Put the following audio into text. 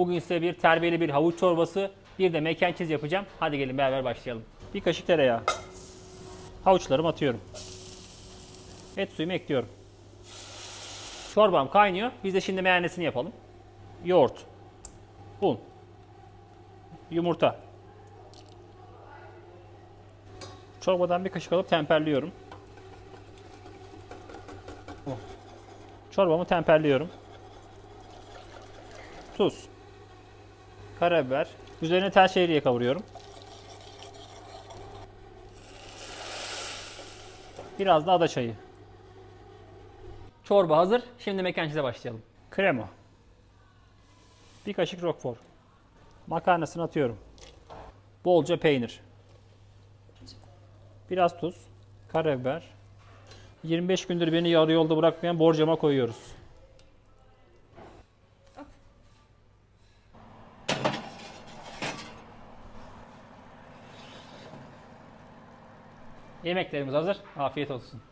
Bugün size bir terbiyeli bir havuç çorbası, bir de mekan yapacağım. Hadi gelin beraber başlayalım. Bir kaşık tereyağı. Havuçlarımı atıyorum. Et suyumu ekliyorum. Çorbam kaynıyor. Biz de şimdi meyanesini yapalım. Yoğurt. Un. Yumurta. Çorbadan bir kaşık alıp temperliyorum. Çorbamı temperliyorum. Tuz. Karabiber. Üzerine tel şehriye kavuruyorum. Biraz da ada çayı. Çorba hazır. Şimdi mekançize başlayalım. Krema. Bir kaşık roquefort. Makarnasını atıyorum. Bolca peynir. Biraz tuz. Karabiber. 25 gündür beni yarı yolda bırakmayan borcama koyuyoruz. Yemeklerimiz hazır. Afiyet olsun.